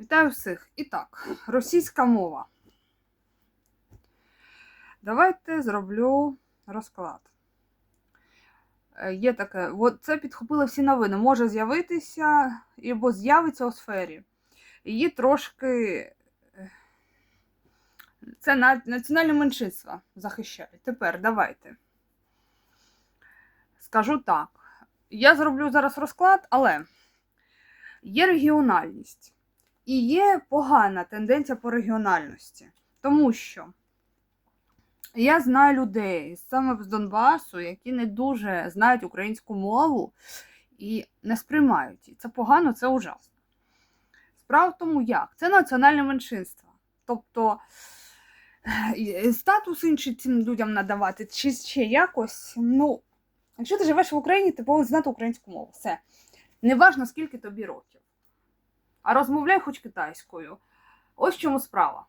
Вітаю всіх. І так, російська мова. Давайте зроблю розклад. Е, Є таке, от це підхопили всі новини. Може з'явитися або з'явиться у сфері. Її трошки. е, Це на- національне меншинство захищають. Тепер давайте. Скажу так. Я зроблю зараз розклад, але є регіональність. І є погана тенденція по регіональності. Тому що я знаю людей саме з Донбасу, які не дуже знають українську мову і не сприймають її. Це погано, це ужасно. Справа в тому, як? Це національне меншинство. Тобто е, статус інший цим людям надавати, чи ще якось. Ну, якщо ти живеш в Україні, ти повинен знати українську мову. Все. Неважно, скільки тобі років а розмовляй хоч китайською. Ось в чому справа.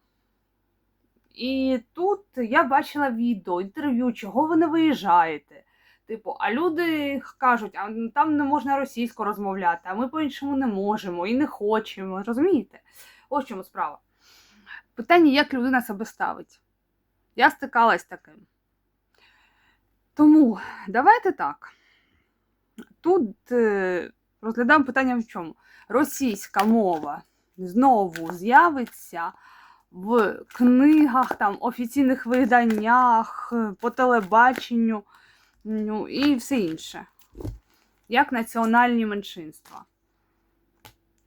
І тут я бачила відео, інтерв'ю, чого ви не виїжджаєте. Типу, а люди кажуть, а там не можна російською розмовляти, а ми по-іншому не можемо і не хочемо. Розумієте? Ось в чому справа. Питання, як людина себе ставить. Я стикалась таким. Тому давайте так. Тут е, розглядаємо питання в чому російська мова знову з'явиться в книгах, там, офіційних виданнях, по телебаченню ну, і все інше. Як національні меншинства.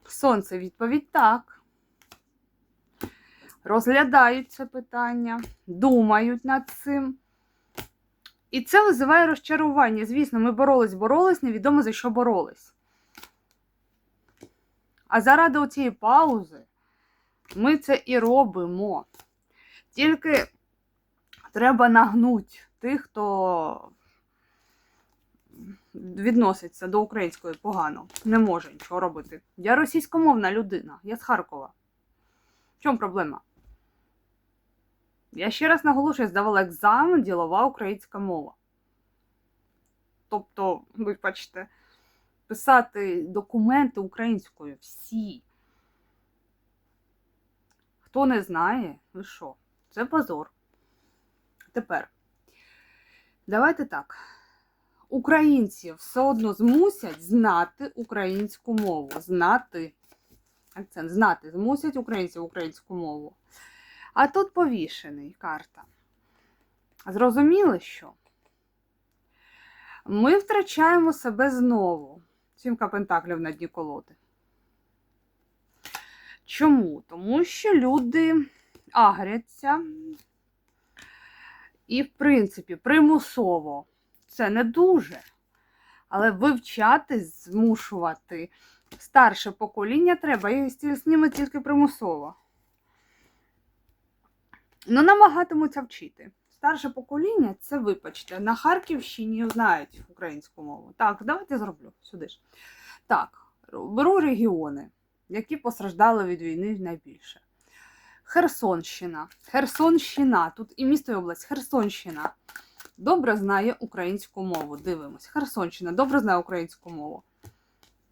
Сонце відповідь так. Розглядають це питання, думають над цим. І це визиває розчарування. Звісно, ми боролись, боролись, невідомо за що боролись. А заради оцієї паузи ми це і робимо. Тільки треба нагнути тих, хто відноситься до української погано, не може нічого робити. Я російськомовна людина, я з Харкова. В чому проблема? Я ще раз наголошую, здавала екзамен ділова українська мова. Тобто, ви бачите, писати документи українською всі. Хто не знає, ви що? Це позор. Тепер, давайте так. Українців все одно змусять знати українську мову. Знати. Акцент знати, змусять українців українську мову. А тут повішений карта. Зрозуміли, що? Ми втрачаємо себе знову. Сімка пентаклів на дні колоди. Чому? Тому що люди агряться і, в принципі, примусово. Це не дуже. Але вивчати, змушувати старше покоління треба, і з ними тільки примусово. Ну, намагатимуться вчити. Старше покоління це вибачте. На Харківщині знають українську мову. Так, давайте зроблю сюди ж. Так, беру регіони, які постраждали від війни найбільше. Херсонщина. Херсонщина. Тут і місто і область. Херсонщина. Добре знає українську мову. Дивимось. Херсонщина добре знає українську мову.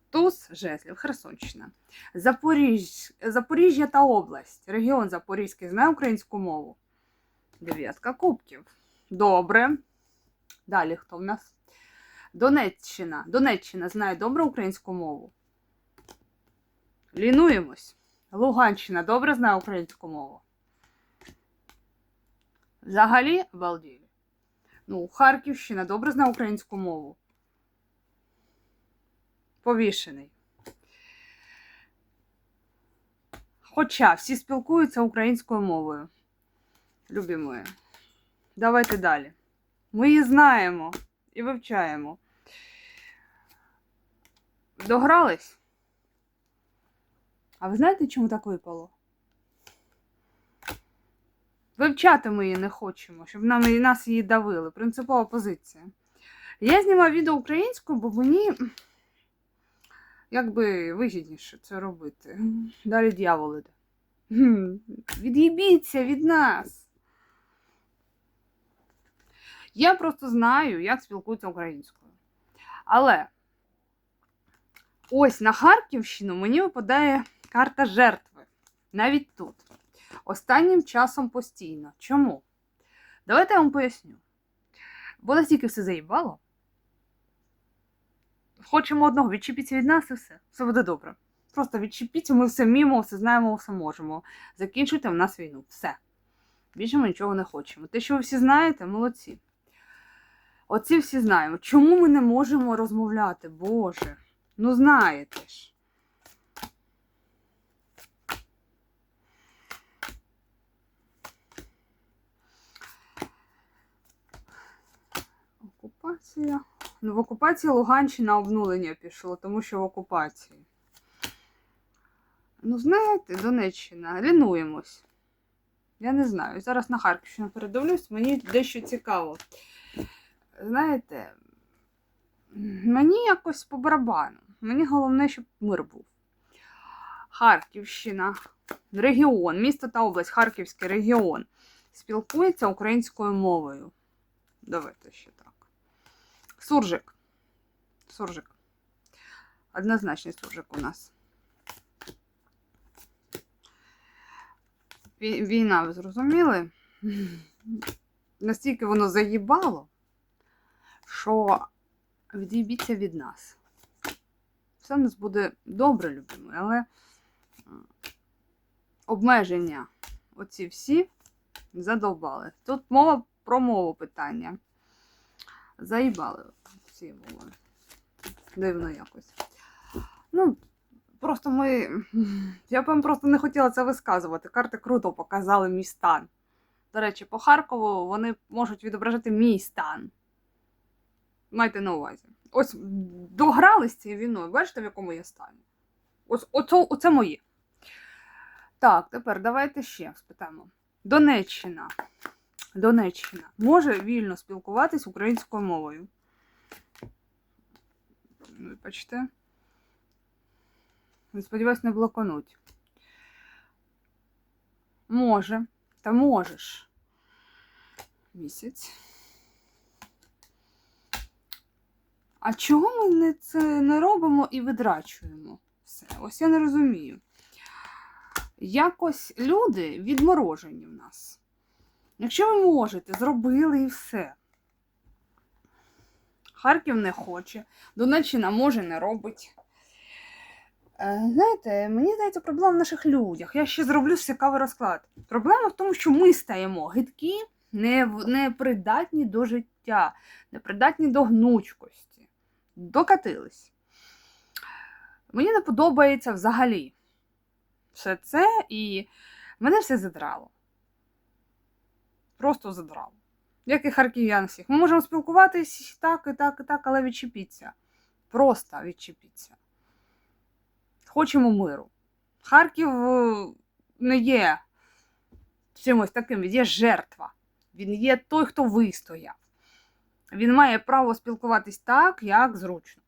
Туз жезлів, Херсонщина. Запоріж... Запоріжжя та область. Регіон Запорізький знає українську мову. Дев'ятка кубків. Добре. Далі хто в нас? Донеччина. Донеччина знає добре українську мову. Лінуємось. Луганщина добре знає українську мову. Взагалі балділі. Ну, Харківщина добре знає українську мову. Повішений. Хоча всі спілкуються українською мовою. Любі мої. Давайте далі. Ми її знаємо і вивчаємо. Догрались? А ви знаєте, чому так випало? Вивчати ми її не хочемо, щоб нам, і нас її давили. Принципова позиція. Я знімаю відео українською, бо мені якби вигідніше це робити. Далі дьявол іде. Від'їбіться від нас. Я просто знаю, як спілкуються українською. Але ось на Харківщину мені випадає карта жертви. Навіть тут. Останнім часом постійно. Чому? Давайте я вам поясню. Бо настільки все заїбало. Хочемо одного, відчепіться від нас і все. Все буде добре. Просто відчепіться, ми все вміємо, все знаємо, все можемо. Закінчуйте в нас війну. Все. Більше ми нічого не хочемо. Те, що ви всі знаєте, молодці. Оці всі знаємо. Чому ми не можемо розмовляти? Боже. Ну знаєте ж. Окупація. Ну, в окупації Луганщина обнулення пішло, тому що в окупації. Ну, знаєте, Донеччина, лінуємось. Я не знаю. Зараз на Харківщину передивлюсь, мені дещо цікаво. Знаєте, мені якось по барабану. Мені головне, щоб мир був. Харківщина, регіон, місто та область, Харківський регіон. Спілкується українською мовою. Давайте ще так. Суржик. Суржик. Однозначний суржик у нас. Війна, ви зрозуміли? Настільки воно заїбало, що від'їбіться від нас. Все в нас буде добре, любимо, але обмеження оці всі задовбали. Тут мова про мову питання. Заїбали всі мови. Дивно якось. Ну, просто ми. Я б просто не хотіла це висказувати. Карти круто показали мій стан. До речі, по Харкову вони можуть відображати мій стан. Майте на увазі. Ось дограли з цією війною. Бачите, в якому я стані? Ось оце, оце моє. Так, тепер давайте ще спитаємо. Донеччина. Донеччина може вільно спілкуватись українською мовою. Вибачте. Сподіваюсь, не блокануть. Може. Та можеш. Місяць. А чого ми не це не робимо і видрачуємо? Все. Ось я не розумію. Якось люди відморожені в нас. Якщо ви можете, зробили і все. Харків не хоче, Донеччина може не робить. Е, Знаєте, мені здається, проблема в наших людях. Я ще зроблю цікавий розклад. Проблема в тому, що ми стаємо гидкі, непридатні до життя, непридатні до гнучкості. Докатились. Мені не подобається взагалі все це, і мене все задрало. Просто задрало. Як і харків'ян всіх. Ми можемо спілкуватись так, і так, і так, але відчепіться. Просто відчепіться. Хочемо миру. Харків е, не є чимось таким, він є жертва. Він є той, хто вистояв. Він має право спілкуватись так, як зручно.